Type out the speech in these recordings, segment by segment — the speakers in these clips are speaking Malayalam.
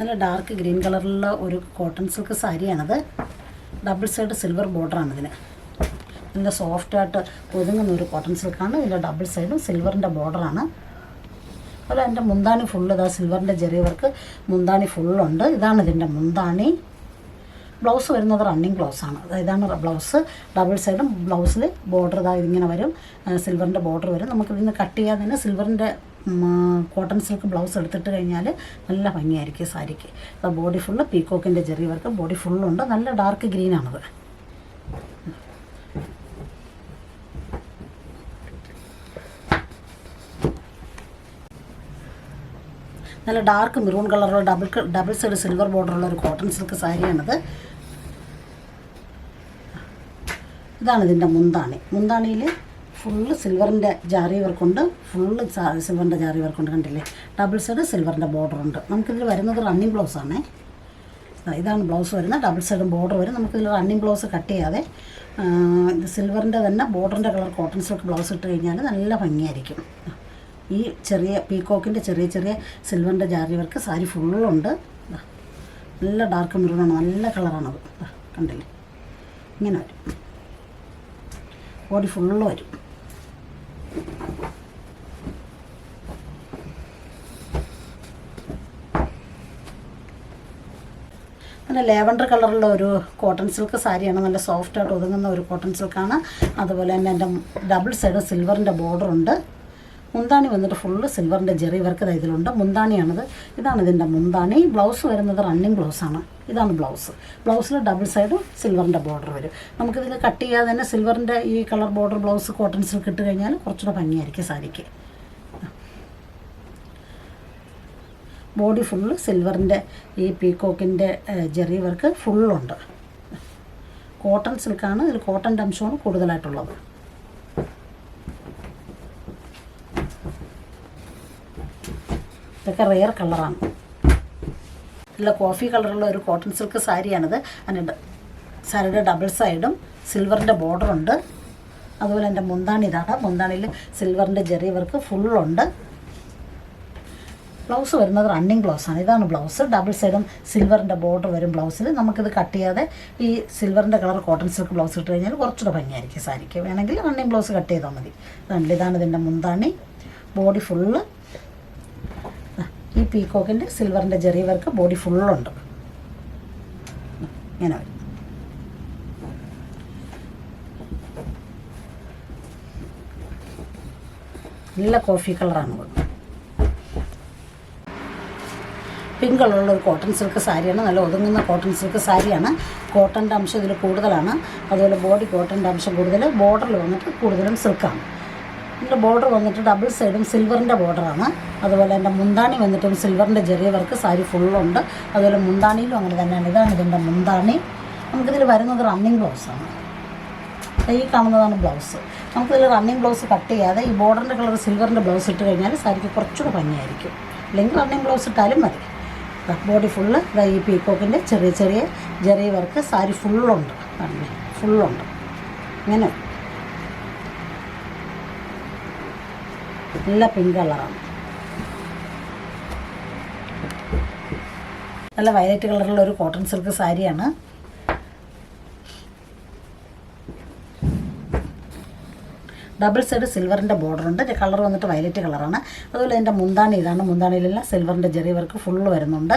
നല്ല ഡാർക്ക് ഗ്രീൻ കളറിലുള്ള ഒരു കോട്ടൺ സിൽക്ക് സാരിയാണത്. ഡബിൾ സൈഡ് സിൽവർ ബോർഡറാണ് ഇതിന് നല്ല സോഫ്റ്റായിട്ട് ഒതുങ്ങുന്ന ഒരു കോട്ടൺ സിൽക്കാണ് ഇതിന്റെ ഡബിൾ സൈഡും സിൽവറിന്റെ ബോർഡറാണ് അതുപോലെ എന്റെ മുന്താണി ഫുള്ള് ഇതാ സിൽവറിന്റെ ചെറിയ വർക്ക് മുന്താണി ഫുള്ളുണ്ട് ഇതാണ് ഇതിന്റെ മുന്താണി. ബ്ലൗസ് വരുന്നത് റണ്ണിങ് ബ്ലൗസാണ് ഇതാണ് ബ്ലൗസ് ഡബിൾ സൈഡും ബ്ലൗസിൽ ബോർഡർ ഇതാ ഇതിങ്ങനെ വരും. സിൽവറിന്റെ ബോർഡർ വരും. നമുക്ക് ഇതിന് കട്ട് ചെയ്യാതെ തന്നെ സിൽവറിന്റെ കോട്ടൺ സിൽക്ക് ബ്ലൗസ് എടുത്തിട്ട് കഴിഞ്ഞാൽ നല്ല ഭംഗിയായിരിക്കും സാരിക്ക്. അപ്പോൾ ബോഡി ഫുള്ള് പീക്കോക്കിന്റെ ചെറിയ വർക്ക്. ബോഡി ഫുള്ളുണ്ട് നല്ല ഡാർക്ക് ഗ്രീനാണത് നല്ല ഡാർക്ക് മെറൂൺ കളറുള്ള ഡബിൾ ഡബിൾ സൈഡ് സിൽവർ ബോർഡറുള്ള ഒരു കോട്ടൺ സിൽക്ക് സാരിയാണത്. ഇതാണ് ഇതിന്റെ മുന്താണി. മുന്താണിയിൽ ഫുള്ള് സിൽവറിന്റെ ജാറി വർക്കുണ്ട് ഫുള്ള് സിൽവറിന്റെ ജാറി വർക്കുണ്ട് കണ്ടില്ലേ? ഡബിൾ സൈഡ് സിൽവറിന്റെ ബോർഡർ ഉണ്ട്. നമുക്കിതിൽ വരുന്നത് റണ്ണിങ് ബ്ലൗസാണേ ദാ ഇതാണ് ബ്ലൗസ് വരുന്നത്. ഡബിൾ സൈഡ് ബോർഡർ വരും. നമുക്കിതിൽ റണ്ണിങ് ബ്ലൗസ് കട്ട് ചെയ്യാതെ ഇത് സിൽവറിന്റെ തന്നെ ബോർഡറിന്റെ കളർ കോട്ടൺ സിൽക്ക് ബ്ലൗസ് ഇട്ട് കഴിഞ്ഞാൽ നല്ല ഭംഗിയായിരിക്കും. ഈ ചെറിയ പീക്കോക്കിന്റെ ചെറിയ ചെറിയ സിൽവറിന്റെ ജാറി വർക്ക് സാരി ഫുള്ളുണ്ട് നല്ല ഡാർക്ക് മെറൂണാണ് നല്ല കളറാണത് കണ്ടില്ലേ? ഇങ്ങനെ വരും. ബോഡി ഫുള്ള് വരും. നല്ല ലാവൻഡർ കളറുള്ള ഒരു കോട്ടൺ സിൽക്ക് സാരിയാണ്. നല്ല സോഫ്റ്റായിട്ട് ഒതുങ്ങുന്ന ഒരു കോട്ടൺ സിൽക്കാണ്. അതുപോലെ തന്നെ എന്റെ ഡബിൾ സൈഡ് സിൽവറിന്റെ ബോർഡർ ഉണ്ട് മുന്താണി വന്നിട്ട് ഫുള്ള് സിൽവറിന്റെ ജെറി വർക്ക് ഇതിലുണ്ട്. മുന്താണിയാണിത്. ഇതാണ് ഇതിന്റെ മുന്താണി. ബ്ലൗസ് വരുന്നത് റണ്ണിങ് ബ്ലൗസാണ് ഇതാണ് ബ്ലൗസ്. ബ്ലൗസിൽ ഡബിൾ സൈഡും സിൽവറിന്റെ ബോർഡർ വരും. നമുക്കിതിൽ കട്ട് ചെയ്യാതെ തന്നെ സിൽവറിന്റെ ഈ colour border blouse cotton silk ഇട്ട് കഴിഞ്ഞാൽ കുറച്ചുകൂടെ ഭംഗിയായിരിക്കും സാരിക്ക്. ബോഡി ഫുള്ള് സിൽവറിന്റെ ഈ പീക്കോക്കിന്റെ ജെറി വർക്ക് ഫുള്ളുണ്ട്. കോട്ടൺ സിൽക്കാണ് ഇതിൽ കോട്ടന്റെ അംശമാണ് കൂടുതലായിട്ടുള്ളത്. ഇതൊക്കെ റെയർ കളറാണ്. നല്ല കോഫി കളറുള്ള ഒരു കോട്ടൺ സിൽക്ക് സാരിയാണിത്. അതിന്റെ സാരിയുടെ ഡബിൾ സൈഡും സിൽവറിന്റെ ബോർഡറുണ്ട്. അതുപോലെ എന്റെ മുന്താണി ഇതാണ് മുന്താണിയിൽ സിൽവറിന്റെ ജെറി വർക്ക് ഫുള്ളുണ്ട്. ബ്ലൗസ് വരുന്നത് റണ്ണിങ് ബ്ലൗസാണ് ഇതാണ് ബ്ലൗസ്. ഡബിൾ സൈഡും സിൽവറിന്റെ ബോർഡർ വരും ബ്ലൗസിൽ. നമുക്കിത് കട്ട് ചെയ്യാതെ ഈ സിൽവറിന്റെ കളർ കോട്ടൺ സിൽക്ക് ബ്ലൗസ് ഇട്ട് കഴിഞ്ഞാൽ കുറച്ചുകൂടെ ഭംഗിയായിരിക്കും സാരിക്ക്. വേണമെങ്കിൽ റണ്ണിങ് ബ്ലൗസ് കട്ട് ചെയ്താൽ മതി. ഇതാണ് ഇതാണ് ഇതിന്റെ മുന്താണി. ബോഡി ഫുള്ള് ഈ പീക്കോക്കിന്റെ സിൽവറിന്റെ ജെറി വർക്ക് ബോഡി ഫുള്ളുണ്ട് ഇങ്ങനെ വരും. നല്ല കോഫി കളറാണ്. ഇത് പിങ്ക് കളറുള്ള ഒരു കോട്ടൺ സിൽക്ക് സാരിയാണ്. നല്ല ഒതുങ്ങുന്ന കോട്ടൺ സിൽക്ക് സാരിയാണ്. കോട്ടന്റെ അംശം ഇതിൽ കൂടുതലാണ്. അതുപോലെ ബോഡി കോട്ടന്റെ അംശം കൂടുതൽ ബോർഡറിൽ വന്നിട്ട് കൂടുതലും സിൽക്കാണ്. ഇതിന്റെ ബോർഡർ വന്നിട്ട് ഡബിൾ സൈഡും സിൽവറിന്റെ ബോർഡറാണ്. അതുപോലെ എന്റെ മുന്താണി വന്നിട്ടും സിൽവറിന്റെ ചെറിയ വർക്ക് സാരി ഫുള്ളുണ്ട്. അതുപോലെ മുന്താണിയിലും അങ്ങനെ തന്നെയാണ്. ഇതാണ് ഇതിന്റെ മുന്താണി. നമുക്കിതിൽ വരുന്നത് റണ്ണിങ് ബ്ലൗസാണ് ഈ കാണുന്നതാണ് ബ്ലൗസ് നമുക്കിതിൽ റണ്ണിങ് ബ്ലൗസ് കട്ട് ചെയ്യാതെ ഈ ബോർഡറിന്റെ കളർ സിൽവറിന്റെ ബ്ലൗസ് ഇട്ട് കഴിഞ്ഞാൽ സാരിക്ക് കുറച്ചുകൂടെ ഭംഗിയായിരിക്കും. അല്ലെങ്കിൽ റണ്ണിങ് ബ്ലൗസ് ഇട്ടാലും മതി. ബോഡി ഫുള്ള് ഈ പീക്കോക്കിന്റെ ചെറിയ ചെറിയ ജെറി വർക്ക് സാരി ഫുള്ളുണ്ട് കണ്ടില്ലേ ഫുള്ളുണ്ട് ഇങ്ങനെ. നല്ല പിങ്ക് കളറാണ് നല്ല വയലറ്റ് കളറിലുള്ള ഒരു കോട്ടൺ സിൽക്ക് സാരിയാണ്. ഡബിൾ സൈഡ് സിൽവറിന്റെ ബോർഡർ ഉണ്ട്. കളർ വന്നിട്ട് വയലറ്റ് കളറാണ് അതുപോലെ എന്റെ മുന്താണി ഇതാണ്. മുന്താണിയിലെല്ലാം സിൽവറിന്റെ ജെറി വർക്ക് ഫുള്ള് വരുന്നുണ്ട്.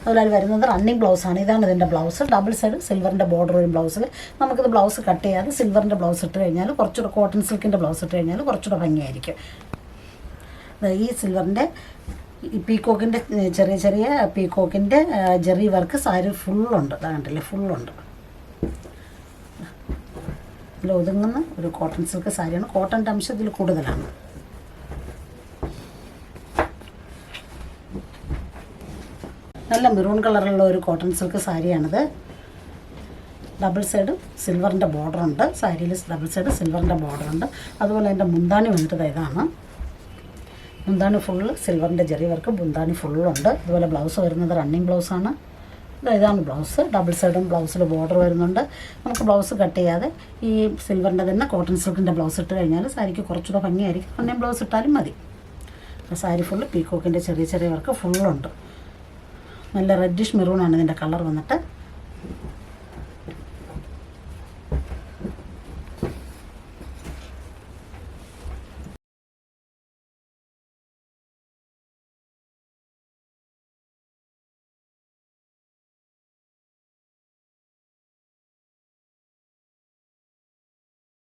അതുപോലെ അത് വരുന്നത് റണ്ണിങ് ബ്ലൗസാണ് ഇതാണ് ഇതിന്റെ ബ്ലൗസ് ഡബിൾ സൈഡ് സിൽവറിന്റെ ബോർഡർ വരും ബ്ലൗസിൽ നമുക്കിത് ബ്ലൗസ് കട്ട് ചെയ്യാതെ സിൽവറിന്റെ ബ്ലൗസ് ഇട്ട് കഴിഞ്ഞാൽ കുറച്ചുകൂടെ കോട്ടൺ സിൽക്കിന്റെ ബ്ലൗസ് ഇട്ട് കഴിഞ്ഞാൽ കുറച്ചുകൂടെ ഭംഗിയായിരിക്കും. ഈ സിൽവറിന്റെ പീക്കോക്കിന്റെ ചെറിയ ചെറിയ പീക്കോക്കിന്റെ ജെറി വർക്ക് സാരി ഫുള്ളുണ്ട് അതാ കണ്ടില്ലേ? ഫുള്ളുണ്ട് ഇതിൽ ഒതുങ്ങുന്ന ഒരു കോട്ടൺ സിൽക്ക് സാരിയാണ്. കോട്ടന്റെ അംശം ഇതിൽ കൂടുതലാണ്. നല്ല മെറൂൺ കളറുള്ള ഒരു കോട്ടൺ സിൽക്ക് സാരിയാണിത്. ഡബിൾ സൈഡ് സിൽവറിന്റെ ബോർഡറുണ്ട് സാരിയിൽ ഡബിൾ സൈഡ് സിൽവറിന്റെ ബോർഡറുണ്ട് അതുപോലെ എന്റെ മുന്താണി വന്നിട്ട് ഇതാണ്. മുന്താണി ഫുള്ള് സിൽവറിന്റെ ചെറിയ വർക്ക് മുന്താണി ഫുള്ളുണ്ട് അതുപോലെ ബ്ലൗസ് വരുന്നത് റണ്ണിങ് ബ്ലൗസാണ് ഇതാണ് ബ്ലൗസ്. ഡബിൾ സൈഡും ബ്ലൗസിൽ ബോർഡർ വരുന്നുണ്ട്. നമുക്ക് ബ്ലൗസ് കട്ട് ചെയ്യാതെ ഈ സിൽവറിന്റെ തന്നെ കോട്ടൺ സിൽക്കിന്റെ ബ്ലൗസ് ഇട്ട് കഴിഞ്ഞാൽ സാരിക്ക് കുറച്ചുകൂടെ ഭംഗിയായിരിക്കും. റണ്ണിങ് ബ്ലൗസ് ഇട്ടാലും മതി. സാരി ഫുള്ള് പീക്കോക്കിന്റെ ചെറിയ ചെറിയ വർക്ക് ഫുള്ളുണ്ട് നല്ല റെഡിഷ് ആണ് ഇതിന്റെ കളർ വന്നിട്ട്.